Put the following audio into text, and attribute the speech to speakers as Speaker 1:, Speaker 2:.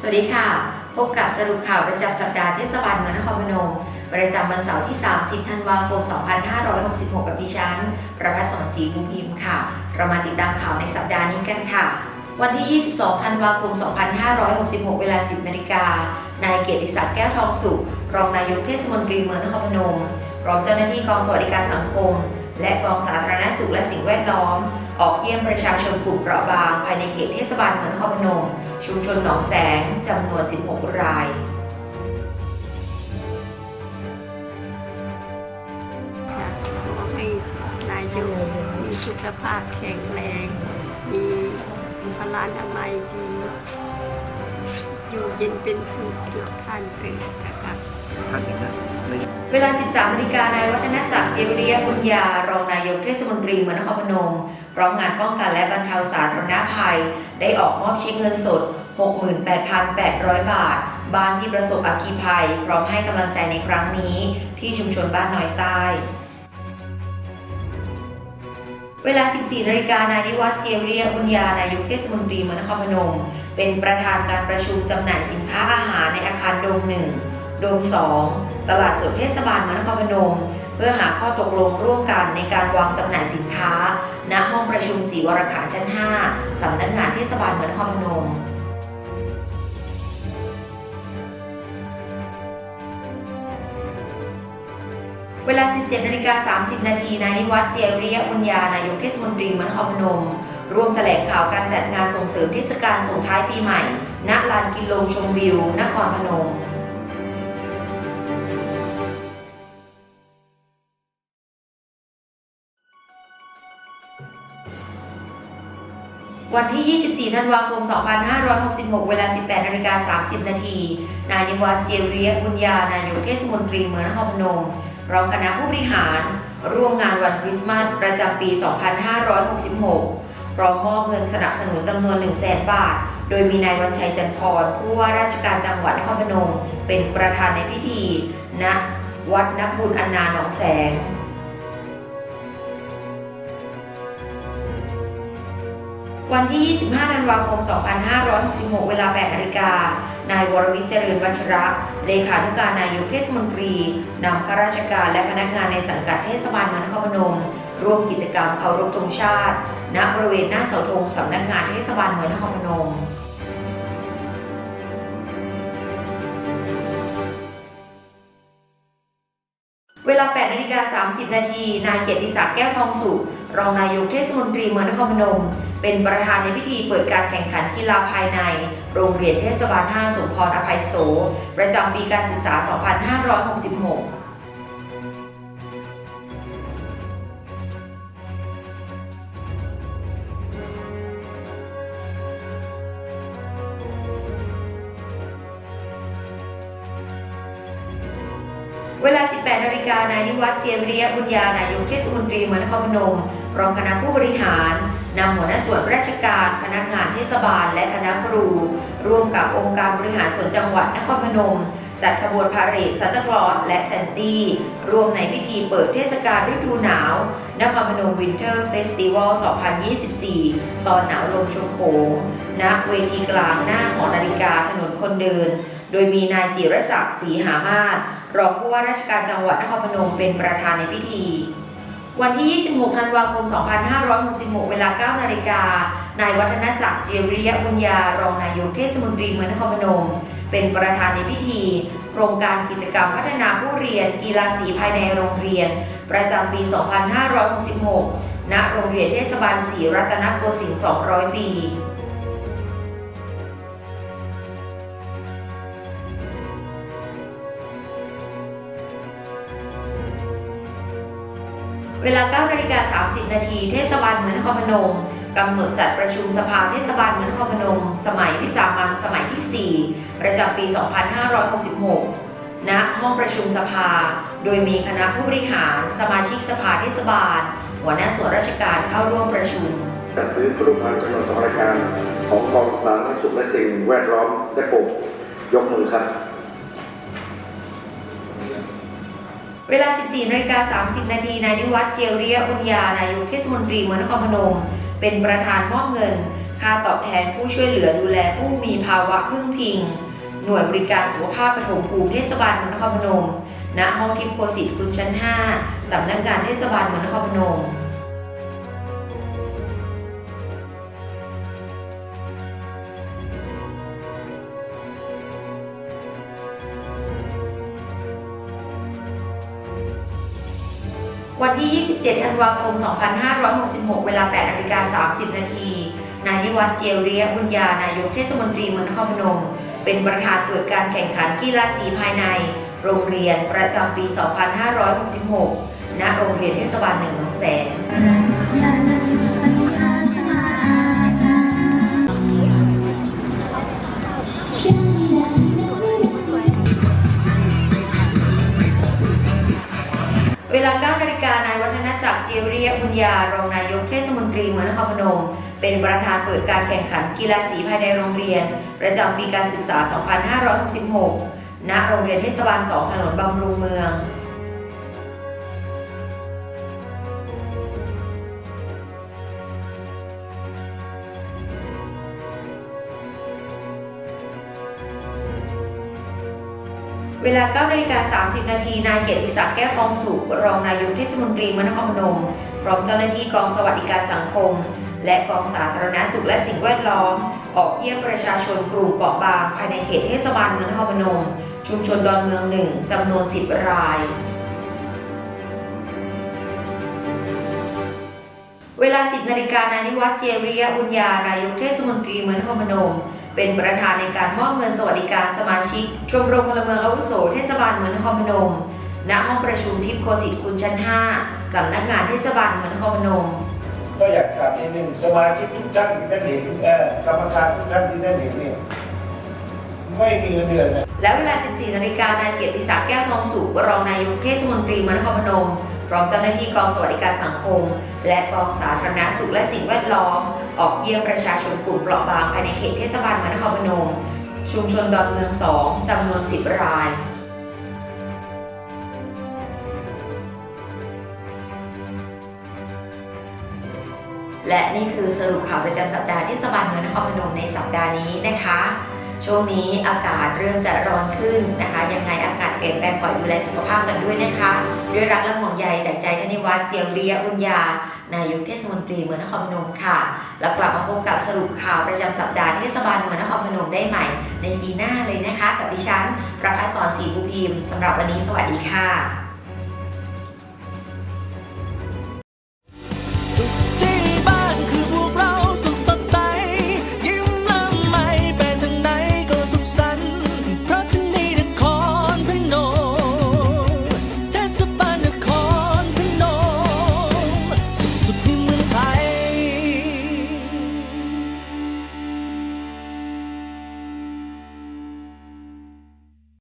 Speaker 1: สวัสดีค่ะ พบกับสรุปข่าวประจำสัปดาห์เทศบาลเมืองนครพนม ประจำวันเสาร์ที่ 30 ธันวาคม 2566 กับดิฉัน ประภัสสรศรีภูพิมพ์ค่ะ เรามาติดตามข่าวในสัปดาห์นี้กันค่ะ วันที่ 22 ธันวาคม 2566 เวลา 10 นาฬิกา นายเกียรติศักดิ์แก้วทองสุข รองนายกเทศมนตรีเมืองนครพนมพร้อมเจ้าหน้าที่กองสวัสดิการสังคม และกองสาธารณสุขและสิ่งแวดล้อม ออกเยี่ยมประชาชนกลุ่มเปราะบางภายในเขตเทศบาลเมืองนครพนม ชุมชนหนองแสงจำนวน 16 ราย
Speaker 2: ค่ะขอให้นายกมีสุขภาพแข็งแรง มีพลานามัยดี อยู่เย็นเป็นสุขทุกท่านเถิดนะคะ
Speaker 3: ท่านอย่างนั้น
Speaker 1: เวลา 13นาฬิกานายวัฒนศักดิ์เจวิริยบุญญารองนายกเทศมนตรีเมืองนครพนม พร้อมงานป้องกันและบรรเทาสาธารณภัย ได้ออกมอบเช็คเงินสด 68,800 บาท บ้านที่ประสบอัคคีภัย พร้อมให้กำลังใจในครั้งนี้ ที่ชุมชนบ้านน้อยใต้เวลา 14 นาฬิกานายนิวัฒน์เจวเรียบุญญานายกเทศมนตรีเมืองนครพนม เป็นประธานการประชุมจำหน่ายสินค้าอาหารในอาคารโดมหนึ่ง โดมสองตลาดสดเทศบาลเมืองนครพนม เพื่อหาข้อตกลงร่วมกันในการวางจำหน่ายสินค้า ณห้องประชุมศรีวรขานชั้น 5สำนักงานเทศบาลเมืองนครพนมเวลา 17นาฬิกา30 นาที นายนิวัฒน์เจียริยบุญญา นายกเทศมนตรีเมืองนครพนม ร่วมแถลงข่าวการจัดงานส่งเสริมเทศกาลส่งท้ายปีใหม่ ณ ลานกินลมชมวิว นครพนม วันที่ 24 ธันวาคม 2566 เวลา 18นาฬิกา30 นาที นายวัฒน์เจียริยบุญญา นายกเทศมนตรีเมืองนครพนมพร้อมคณะผู้บริหาร ร่วมงานวันคริสต์มาสประจำปี 2566 พร้อมมอบเงินสนับสนุนจำนวน 1 0 0 0 0แบาท โดยมีนายวันชัยจันทร์พร ผู้ว่าราชการจังหวัดนครพนม เป็นประธานในพิธีณวัดนักบุญอนนาหนองแสง วันที่ 25 ธันวาคม 2566 เวลา 8นาฬิกา นายวรวิทย์เจริญวัชระ เลขานุการนายกเทศมนตรี นำข้าราชการและพนักงานในสังกัดเทศบาลเมืองนครพนม ร่วมกิจกรรมเคารพธงชาติ ณ บริเวณหน้าเสาธงสำนักงานเทศบาลเมืองนครพนมเวลา8นาฬิกา30 นาที นายเกียรติศักดิ์แก้วทองสุข รองนายกเทศมนตรีเมืองนครพนม เป็นประธานในพิธีเปิดการแข่งขันกีฬาภายใน โรงเรียนเทศบาล 5 สมพรอภัยโส ประจำปีการศึกษา 2566เวลา 18 นาฬิกานายนิวัฒน์เจียมเรียบุญญานายกเทศมนตรีเมืองนครพนม รอมคณะผู้บริหารนำหัวหน้าส่วนราชการพนักงานเทศบาล และคณะครู ร่วมกับองค์การบริหารส่วนจังหวัดนครพนม จัดขบวนพาเหรดซันตาคลอสและแซนตี้รวมในพิธีเปิดเทศกาลฤดูหนาว นครพนมวินเทอร์เฟสติวัล 2024 ตอนหนาวลมชมโขงณเวทีกลางหน้าหอนาฬิกาถนนคนเดิน โดยมีนายจิรศักดิ์ศรีหามาศรองผู้ว่าราชการจังหวัดนครพนมเป็นประธานในพิธี วันที่ 26 ธันวาคม 2566 เวลา 9 นาฬิกา นายวัฒนศักดิ์เจียริยบุญญารองนายกเทศมนตรีเมืองนครพนม เป็นประธานในพิธี โครงการกิจกรรมพัฒนาผู้เรียนกีฬาสีภายในโรงเรียน ประจำปี 2566 ณ โรงเรียนเทศบาลศรีรัตนโกสินทร์ 200 ปี วลา9นาฬิกา30 นาทีเทศบาลเมืองนครพนมกำหนดจัดประชุมสภาเทศบาลเมืองนครพนม สมัยวิสามัญสมัยที่ 4 ประจำปี 2566 ณ ห้องประชุมสภา โดยมีคณะผู้บริหาร สมาชิกสภาเทศบาล หัวหน้าส่วนราชการเข้าร่วมประชุม
Speaker 4: จัดซื้อผลิตภัณฑ์จำนวนสองรายการของกองสาธารณสุขและสิ่งแวดล้อมและปลูกยกมือครับ
Speaker 1: เวลา 14นาฬิกา30 นาทีนายนิวัฒน์เจียวเรียอุญญานายกเทศมนตรีเมืองนครพนม เป็นประธานมอบเงิน ค่าตอบแทนผู้ช่วยเหลือดูแลผู้มีภาวะพึ่งพิง หน่วยบริการสุขภาพปฐมภูมิเทศบาลเมืองนครพนม ณ ห้องทิพย์โคสิตคุณชั้น 5 สำนักงานเทศบาลเมืองนครพนม วันที่ 27 ธันวาคม 2566 เวลา 8นาฬิกา30 นาที นายนิวัฒน์เจียวเรียบุญญา นายกเทศมนตรีเมืองนครพนม เป็นประธานเปิดการแข่งขันกีฬาสีภายใน โรงเรียนประจำปี 2566 ณ โรงเรียนเทศบาลหนึ่งหนองแสง วลา9นาฬิกานายวัฒนศักดิ์เจียวเรียบุญญารองนายกเทศมนตรีเมืองนครพนม เป็นประธานเปิดการแข่งขันกีฬาสีภายในโรงเรียน ประจำปีการศึกษา 2566 ณ โรงเรียนเทศบาล 2 ถนนบำรุงเมือง วลา9นาฬิกา30 นาที นายเกียรติศักดิ์แก้วทองสุขรองนายกเทศมนตรีเมืองนครพนม พร้อมเจ้าหน้าที่กองสวัสดิการสังคม และกองสาธารณสุขและสิ่งแวดล้อม ออกเยี่ยมประชาชนกลุ่มเปราะบาง ภายในเขตเทศบาลเมืองนครพนม ชุมชนดอนเมืองหนึ่งจำนวน 10 รายเวลา 10 นาฬิกานายนิวัฒน์เจริยบุญญานายกเทศมนตรีเมืองนครพนม เป็นประธานในการมอบเงินสวัสดิการสมาชิก ชมรมพลเมืองอาวุโสเทศบาลเมืองนครพนม ณ ห้องประชุมทิพย์โคสิตคุณชั้น 5 สำนักงานเทศบาลเมืองนครพนม
Speaker 3: ก็อยากถามนิดนึงสมาชิกทุกท่านที่ท่านเห็นเอ่อกรรมการทุกท่านที่ท่านเห็นเนี่ยไม่มีเงินเดือนนะ
Speaker 1: และเวลา 14 นาฬิกานายเกียรติศักดิ์แก้วทองสุขรองนายกเทศมนตรีเมืองนครพนม พร้อมเจ้าหน้าที่กองสวัสดิการสังคม และกองสาธารณสุขและสิ่งแวดล้อม ออกเยี่ยมประชาชนกลุ่มเปราะบางภายในเขตเทศบาลเมืองนครพนม ชุมชนดอนเมือง 2จำนวน 10 รายและนี่คือสรุปข่าวประจำสัปดาห์เทศบาลเมืองนครพนมในสัปดาห์นี้นะคะ ช่วงนี้อากาศเริ่มจะร้อนขึ้นนะคะ ยังไงอากาศเปลี่ยนแปลงขอดูแลสุขภาพกันด้วยนะคะ ด้วยรักและห่วงใยจากใจธนิวัฒน์เจียมเรียบุญญานายกเทศมนตรีเมืองนครพนมค่ะ แล้วกลับมาพบกับสรุปข่าวประจำสัปดาห์เทศบาลเมืองนครพนมได้ใหม่ ในปีหน้าเลยนะคะ กับดิฉันประภัสสรศรีภูพิมพ์สำหรับวันนี้สวัสดีค่ะ